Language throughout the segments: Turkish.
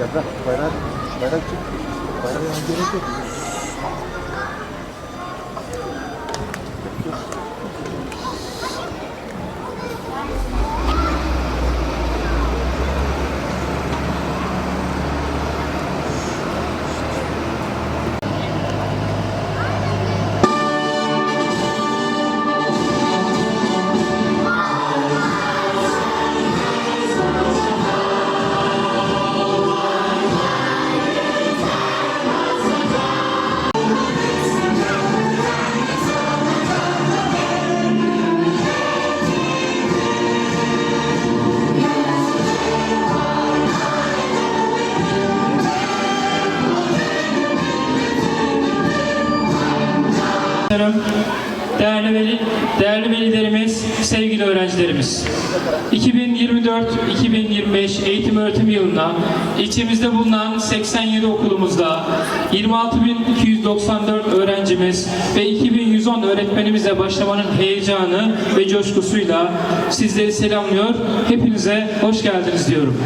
Yaprak bayrak bayrak çık. Bayrak gerek yok. Sevgili öğrencilerimiz. 2024-2025 eğitim öğretim yılına ilçemizde bulunan 87 okulumuzda 26.294 öğrencimiz ve 2110 öğretmenimizle başlamanın heyecanı ve coşkusuyla sizleri selamlıyor. Hepinize hoş geldiniz diyorum.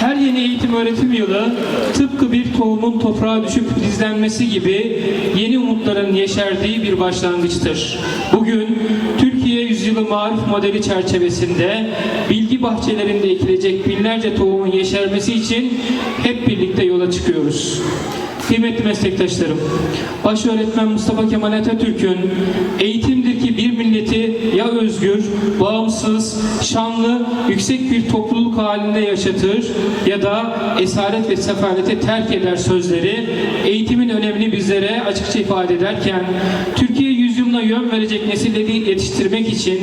Her yeni eğitim öğretim yılı tıpkı bir tohumun toprağa düşüp filizlenmesi gibi yeni umutların yeşerdiği bir başlangıçtır. Bugün Türkiye Yüzyılı Marif Modeli çerçevesinde bilgi bahçelerinde ekilecek binlerce tohumun yeşermesi için hep birlikte yola çıkıyoruz. Kıymetli meslektaşlarım, baş öğretmen Mustafa Kemal Atatürk'ün eğitimdir ki bir milleti ya özgür, bağımsız, şanlı, yüksek bir topluluk halinde yaşatır ya da esaret ve sefalete terk eder sözleri eğitimin önemini bizlere açıkça ifade ederken Türkiye yüzyılına yön verecek nesilleri yetiştirmek için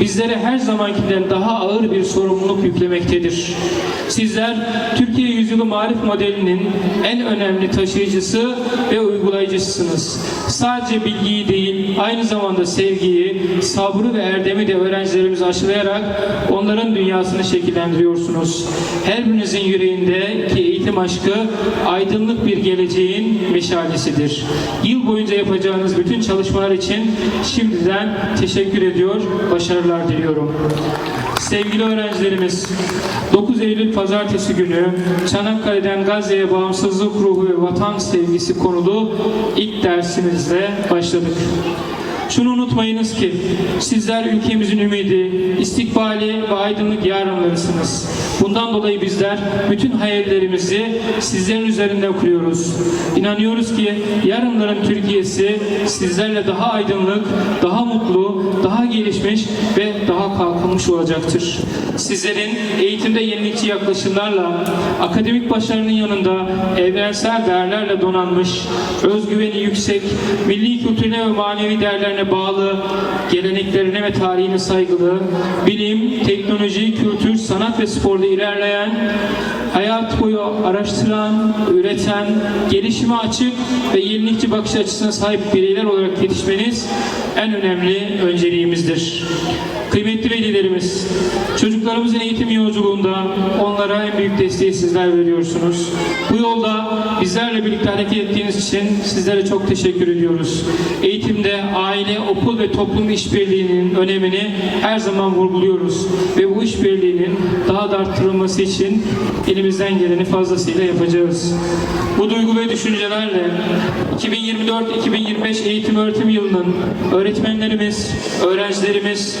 bizlere her zamankinden daha ağır bir sorumluluk yüklemektedir. Sizler Türkiye Yüzyılı Marif Modeli'nin en önemli taşıyıcısı ve uygulayıcısısınız. Sadece bilgiyi değil, aynı zamanda sevgiyi, sabrı ve erdemi de öğrencilerimize aşılayarak onların dünyasını şekillendiriyorsunuz. Her birinizin yüreğindeki eğitim aşkı aydınlık bir geleceğin meşalesidir. Yıl boyunca yapacağınız bütün çalışmalar için şimdiden teşekkür ediyor, başarılar diliyorum. Sevgili öğrencilerimiz, 9 Eylül Pazartesi günü Çanakkale'den Gazze'ye bağımsızlık ruhu ve vatan sevgisi konulu ilk dersimizle başladık. Şunu unutmayınız ki sizler ülkemizin ümidi, istikbali ve aydınlık yarınlarısınız. Bundan dolayı bizler bütün hayallerimizi sizlerin üzerinde kuruyoruz. İnanıyoruz ki yarınların Türkiye'si sizlerle daha aydınlık, daha mutlu, daha gelişmiş ve daha kalkınmış olacaktır. Sizlerin eğitimde yenilikçi yaklaşımlarla, akademik başarının yanında evrensel değerlerle donanmış, özgüveni yüksek, milli kültürüne ve manevi değerlerine bağlı, geleneklerine ve tarihine saygılı, bilim, teknoloji, kültür, sanat ve sporda ilerleyen, hayat boyu araştıran, üreten, gelişime açık ve yenilikçi bakış açısına sahip bireyler olarak yetişmeniz en önemli önceliğimizdir. Kıymetli velilerimiz, çocuklarımızın eğitim yolculuğunda onlara en büyük desteği sizler veriyorsunuz. Bu yolda bizlerle birlikte hareket ettiğiniz için sizlere çok teşekkür ediyoruz. Eğitimde aile, okul ve toplum işbirliğinin önemini her zaman vurguluyoruz ve bu işbirliğinin daha da arttırılması için elimizden geleni fazlasıyla yapacağız. Bu duygu ve düşüncelerle 2024-2025 eğitim öğretim yılının öğretmenlerimiz, öğrencilerimiz,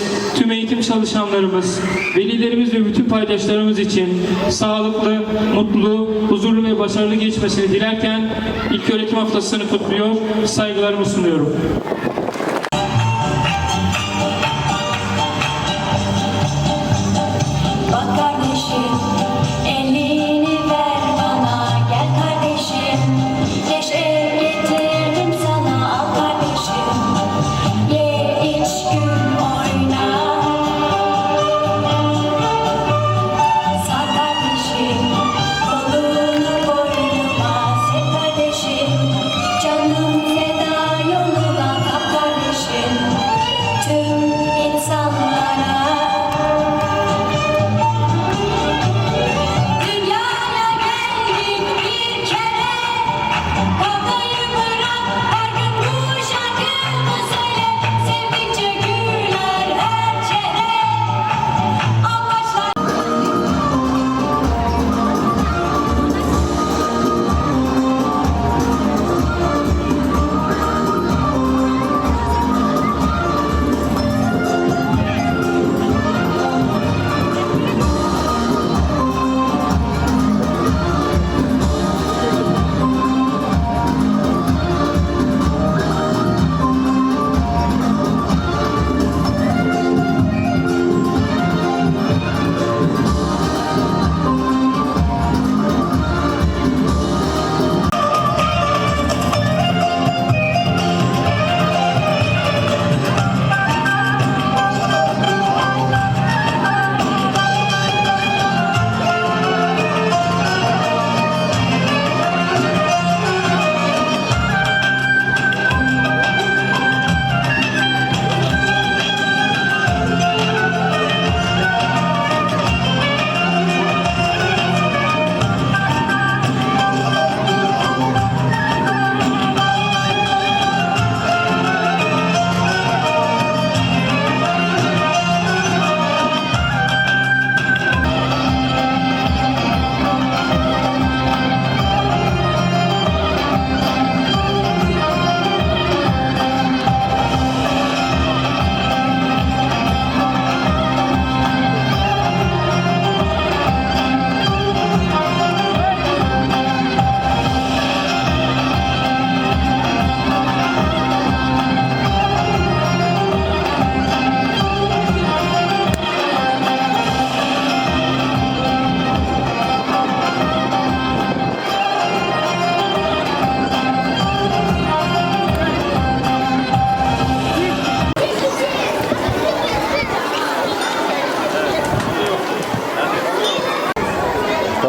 tüm eğitim çalışanlarımız, velilerimiz ve bütün paydaşlarımız için sağlıklı, mutlu, huzurlu ve başarılı geçmesini dilerken ilk öğretim haftasını kutluyor, saygılarımı sunuyorum.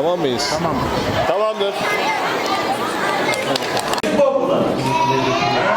Tamamdır. Tamam. Tamamdır. Çözmüşler